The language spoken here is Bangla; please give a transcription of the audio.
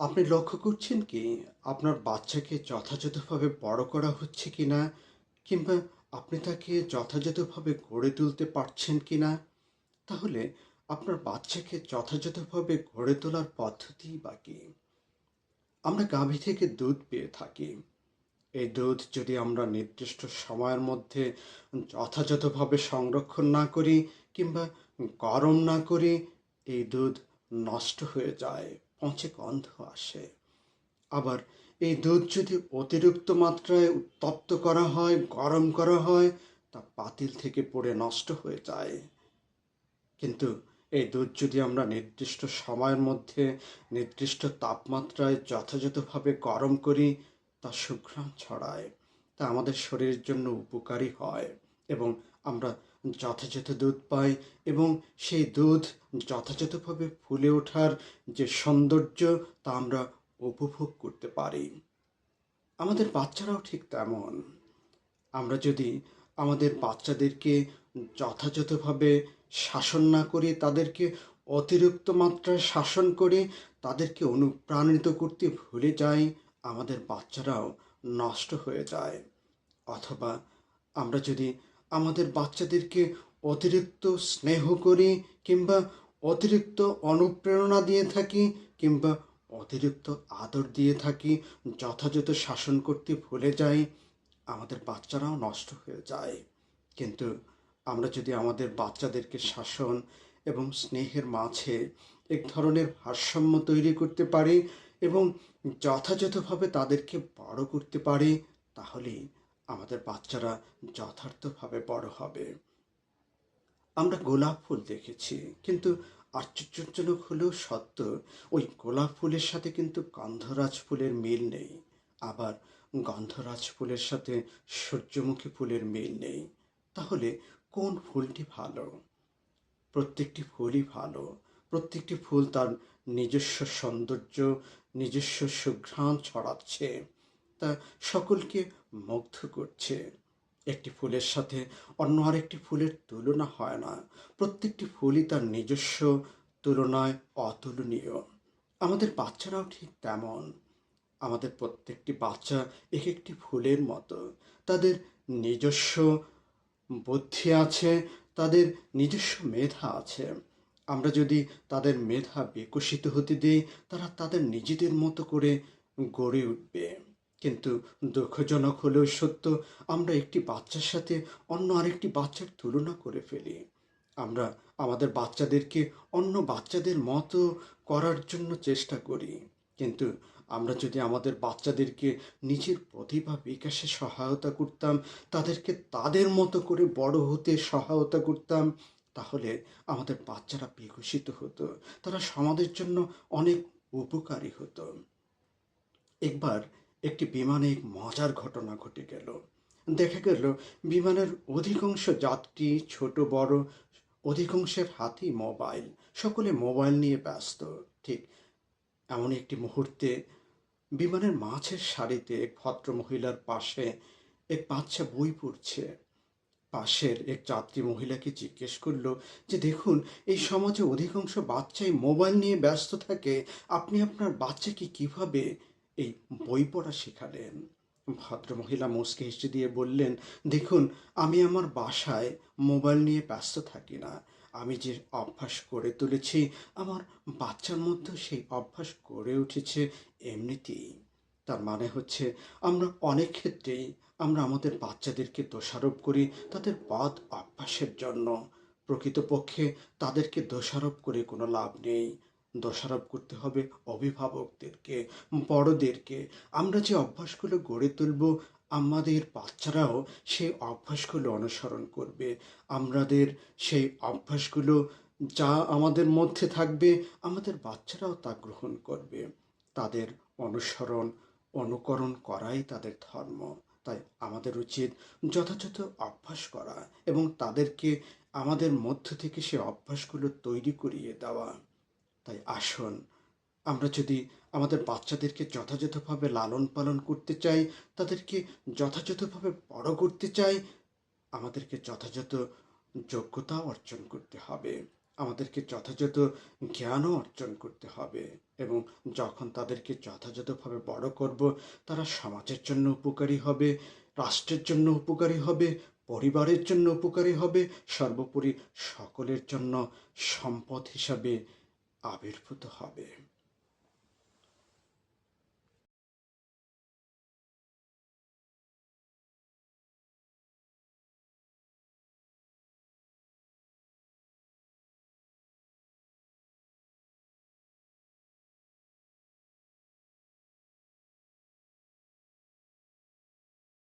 আপনি লক্ষ্য করছেন কি? আপনার বাচ্চাকে যথাযথভাবে বড় করা হচ্ছে কি না কিংবা আপনি তাকে যথাযথভাবে গড়ে তুলতে পারছেন কি না তাহলে আপনার বাচ্চাকে যথাযথভাবে গড়ে তোলার পদ্ধতি বা কি? আমরা গাভী থেকে দুধ পেয়ে থাকি। এই দুধ যদি আমরা নির্দিষ্ট সময়ের মধ্যে যথাযথভাবে সংরক্ষণ না করি কিংবা গরম না করি, এই দুধ নষ্ট হয়ে যায়। পচে গন্ধ আসে। আবার এই দুধ যদি অতিরিক্ত মাত্রায় উত্তপ্ত করা হয়, গরম করা হয়, তা পাতিল থেকে পড়ে নষ্ট হয়ে যায়। কিন্তু এই দুধ যদি আমরা নির্দিষ্ট সময়ের মধ্যে নির্দিষ্ট তাপমাত্রায় যথাযথভাবে গরম করি, তা সুঘ্রাণ ছড়ায়। তা আমাদের শরীরের জন্য উপকারী হয়। এবং আমরা যথাযথ দুধ পাই এবং সেই দুধ যথাযথভাবে ফুলে ওঠার যে সৌন্দর্য তা আমরা উপভোগ করতে পারি। আমাদের বাচ্চারাও ঠিক তেমন। আমরা যদি আমাদের বাচ্চাদেরকে যথাযথভাবে শাসন না করি, তাদেরকে অতিরিক্ত মাত্রায় শাসন করে তাদেরকে অনুপ্রাণিত করতে ভুলে যাই, আমাদের বাচ্চারাও নষ্ট হয়ে যায়। অথবা আমরা যদি আমাদের বাচ্চাদেরকে অতিরিক্ত স্নেহ করি কিংবা অতিরিক্ত অনুপ্রেরণা দিয়ে থাকি কিংবা অতিরিক্ত আদর দিয়ে থাকি, যথাযথ শাসন করতে ভুলে যাই, আমাদের বাচ্চারাও নষ্ট হয়ে যায়। কিন্তু আমরা যদি আমাদের বাচ্চাদেরকে শাসন এবং স্নেহের মাঝে এক ধরনের ভারসাম্য তৈরি করতে পারি এবং যথাযথভাবে তাদেরকে বড় করতে পারি, তাহলেই আমাদের বাচ্চারা যথার্থভাবে বড় হবে। আমরা গোলাপ ফুল দেখেছি, কিন্তু আশ্চর্যজনক হলেও সত্য, ওই গোলাপ ফুলের সাথে কিন্তু গন্ধরাজ ফুলের মিল নেই। আবার গন্ধরাজ ফুলের সাথে সূর্যমুখী ফুলের মিল নেই। তাহলে কোন ফুলটি ভালো? প্রত্যেকটি ফুলই ভালো। প্রত্যেকটি ফুল তার নিজস্ব সৌন্দর্য, নিজস্ব সুঘ্রাণ ছড়াচ্ছে। তা সকলকে মুগ্ধ করছে। একটি ফুলের সাথে অন্য আরেকটি ফুলের তুলনা হয় না। প্রত্যেকটি ফুলই তার নিজস্ব তুলনায় অতুলনীয়। আমাদের বাচ্চারাও ঠিক তেমন। আমাদের প্রত্যেকটি বাচ্চা এক একটি ফুলের মতো। তাদের নিজস্ব বুদ্ধি আছে, তাদের নিজস্ব মেধা আছে। আমরা যদি তাদের মেধা বিকশিত হতে দিই, তারা তাদের নিজেদের মতো করে গড়ে উঠবে। কিন্তু দুঃখজনক হলেও সত্য, আমরা একটি বাচ্চার সাথে অন্য আরেকটি বাচ্চার তুলনা করে ফেলি। আমরা আমাদের বাচ্চাদেরকে অন্য বাচ্চাদের মতো করার জন্য চেষ্টা করি। কিন্তু আমরা যদি আমাদের বাচ্চাদেরকে নিজের প্রতিভা বিকাশে সহায়তা করতাম, তাদেরকে তাদের মতো করে বড় হতে সহায়তা করতাম, তাহলে আমাদের বাচ্চারা বিকশিত হতো। তারা সমাজের জন্য অনেক উপকারী হতো। একবার একটি বিমানে এক মজার ঘটনা ঘটে গেল। দেখা গেল, বিমানের অধিকাংশ যাত্রী ছোট, বড়, অধিকাংশের হাতেই মোবাইল। সকলে মোবাইল নিয়ে ব্যস্ত। ঠিক এমন একটি মুহূর্তে বিমানের মাছের সারিতে এক ভদ্র মহিলার পাশে এক বাচ্চা বই পড়ছে। পাশের এক যাত্রী মহিলাকে জিজ্ঞেস করল যে, দেখুন, এই সমাজে অধিকাংশ বাচ্চাই মোবাইল নিয়ে ব্যস্ত থাকে। আপনি আপনার বাচ্চাকে কীভাবে এই বই পড়া শেখালেন। ভদ্রমহিলা মুচকে হেসে দিয়ে বললেন, দেখুন, আমি আমার বাসায় মোবাইল নিয়ে ব্যস্ত থাকি না। আমি যে অভ্যাস করে তুলেছি, আমার বাচ্চার মধ্যেও সেই অভ্যাস গড়ে উঠেছে এমনিতেই। তার মানে হচ্ছে, আমরা অনেক ক্ষেত্রেই আমরা আমাদের বাচ্চাদেরকে দোষারোপ করি তাদের বদ অভ্যাসের জন্য। প্রকৃতপক্ষে তাদেরকে দোষারোপ করে কোনো লাভ নেই। দোষারোপ করতে হবে অভিভাবকদেরকে, বড়দেরকে। আমরা যে অভ্যাসগুলো গড়ে তুলব, আমাদের বাচ্চারাও সেই অভ্যাসগুলো অনুসরণ করবে। আমাদের সেই অভ্যাসগুলো যা আমাদের মধ্যে থাকবে, আমাদের বাচ্চারাও তা গ্রহণ করবে। তাদের অনুসরণ, অনুকরণ করাই তাদের ধর্ম। তাই আমাদের উচিত যথাযথ অভ্যাস করা এবং তাদেরকে আমাদের মধ্য থেকে সে অভ্যাসগুলো তৈরি করিয়ে দেওয়া। তাই আসুন। আমরা যদি আমাদের বাচ্চাদেরকে যথাযথভাবে লালন পালন করতে চাই, তাদেরকে যথাযথভাবে বড় করতে চাই, আমাদেরকে যথাযথ যোগ্যতা অর্জন করতে হবে। আমাদেরকে যথাযথ জ্ঞানও অর্জন করতে হবে এবং যখন তাদেরকে যথাযথভাবে বড় করব, তারা সমাজের জন্য উপকারী হবে, রাষ্ট্রের জন্য উপকারী হবে, পরিবারের জন্য উপকারী হবে, সর্বোপরি সকলের জন্য সম্পদ হিসাবে আবির্ভূত হবে।